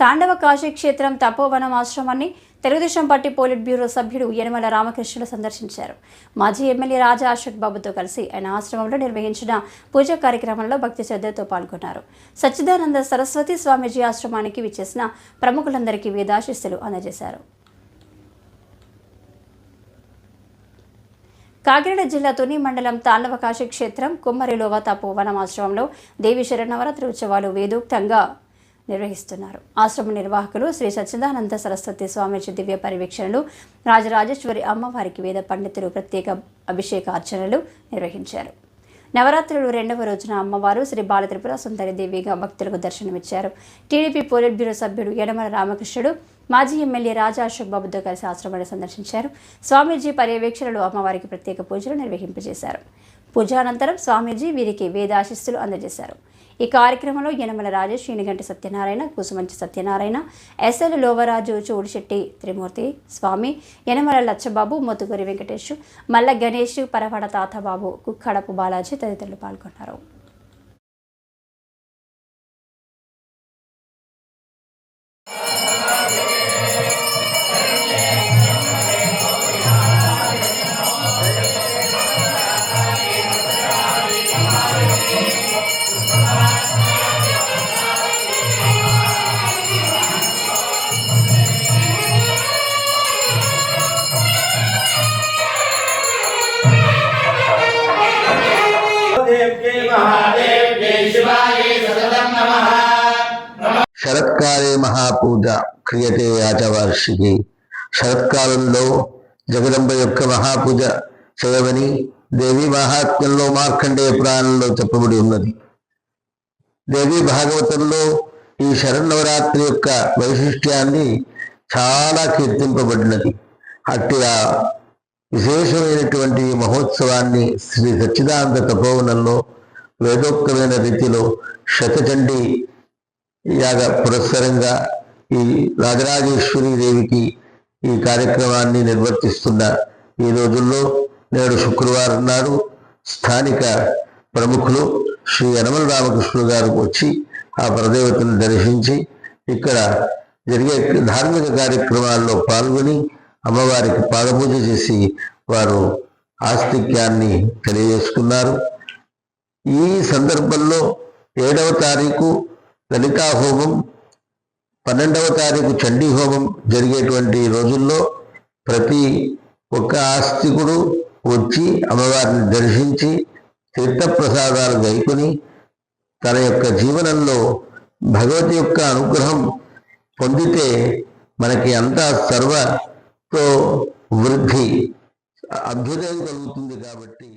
తాండవ కాశీక్షేత్రం తపోవనం ఆశ్రమాన్ని Telugu Desam party polit bureau సభ్యుడు యనమల రామకృష్ణుడు సందర్శించారు. మాజీ ఎమ్మెల్యే రాజా అశోక్ బాబుతో కలిసి ఆయన ఆశ్రమంలో నిర్వహించిన పూజా కార్యక్రమంలో భక్తి శ్రద్ధతో పాల్గొన్నారు. సచ్చిదానంద సరస్వతి స్వామీజీ ఆశ్రమానికి విచ్చేసిన ప్రముఖులందరికీ వేదాశిస్సులు అందజేశారు. కాకినాడ జిల్లా తుని మండలం తాండవ కాశీ క్షేత్రం కుమ్మరిలోవ తపోవనం ఆశ్రమంలో దేవి శరణవరాత్రి ఉత్సవాలు వేదోక్తంగా నిర్వహిస్తున్నారు. ఆశ్రమ నిర్వాహకులు శ్రీ సచ్చిదానంద సరస్వతి స్వామీజీ దివ్య పర్యవేక్షణలు రాజరాజేశ్వరి అమ్మవారికి వేద పండితులు ప్రత్యేక అభిషేక అర్చనలు నిర్వహించారు. నవరాత్రులు రెండవ రోజున అమ్మవారు శ్రీ బాలత్రిపుర సుందరి దేవిగా భక్తులకు దర్శనమిచ్చారు. టీడీపీ పోలిట్ బ్యూరో సభ్యుడు యనమల రామకృష్ణుడు మాజీ ఎమ్మెల్యే రాజా అశోక్ బాబుతో కలిసి ఆశ్రమాన్ని సందర్శించారు. స్వామీజీ పర్యవేక్షణలు అమ్మవారికి ప్రత్యేక పూజలు నిర్వహింపజేశారు. పూజానంతరం స్వామీజీ వీరికి వేదాశిస్సులు అందజేశారు. ఈ కార్యక్రమంలో యనమల రాజేష్ ఈనిగంటి సత్యనారాయణ కుసుమంచి సత్యనారాయణ ఎస్ఎల్ లోవరాజు చోడిశెట్టి త్రిమూర్తి స్వామి యనమల లచ్చబాబు మొత్తుగూరి వెంకటేష్ మల్ల గణేష్ పరవడ తాతబాబు కుక్కడపు బాలాజీ తదితరులు పాల్గొన్నారు. శరత్కాలే మహాపూజ క్రియతే యాచవార్షికి. శరత్కాలంలో జగదంబ యొక్క మహాపూజ చేయమని దేవి మహాత్మ్యంలో మార్కండేయ పురాణంలో చెప్పబడి ఉన్నది. దేవి భాగవతంలో ఈ శరణవరాత్రి యొక్క వైశిష్ట్యాన్ని చాలా కీర్తింపబడినది. అట్టి ఆ విశేషమైనటువంటి మహోత్సవాన్ని శ్రీ సచ్చిదానంద తపోవనంలో వేదోక్తమైన రీతిలో శతచండి యాగ పురస్సరంగా ఈ రాజరాజేశ్వరి దేవికి ఈ కార్యక్రమాన్ని నిర్వర్తిస్తున్న ఈ రోజుల్లో నేడు శుక్రవారం నాడు స్థానిక ప్రముఖులు శ్రీ యనమల రామకృష్ణుడు గారు వచ్చి ఆ పరదేవతను దర్శించి ఇక్కడ జరిగే ధార్మిక కార్యక్రమాల్లో పాల్గొని అమ్మవారికి పాదపూజ చేసి వారు ఆస్తిక్యాన్ని తెలియజేసుకున్నారు. ఈ సందర్భంలో ఏడవ తారీఖు లలితా హోమం పన్నెండవ తారీఖు చండీ హోమం జరిగేటువంటి రోజుల్లో ప్రతి ఒక్క ఆస్తికుడు వచ్చి అమ్మవారిని దర్శించి తీర్థప్రసాదాలు గైకొని తన యొక్క జీవనంలో భగవతి యొక్క అనుగ్రహం పొందితే మనకి అంతా సర్వతో వృద్ధి అభ్యుదయం కలుగుతుంది కాబట్టి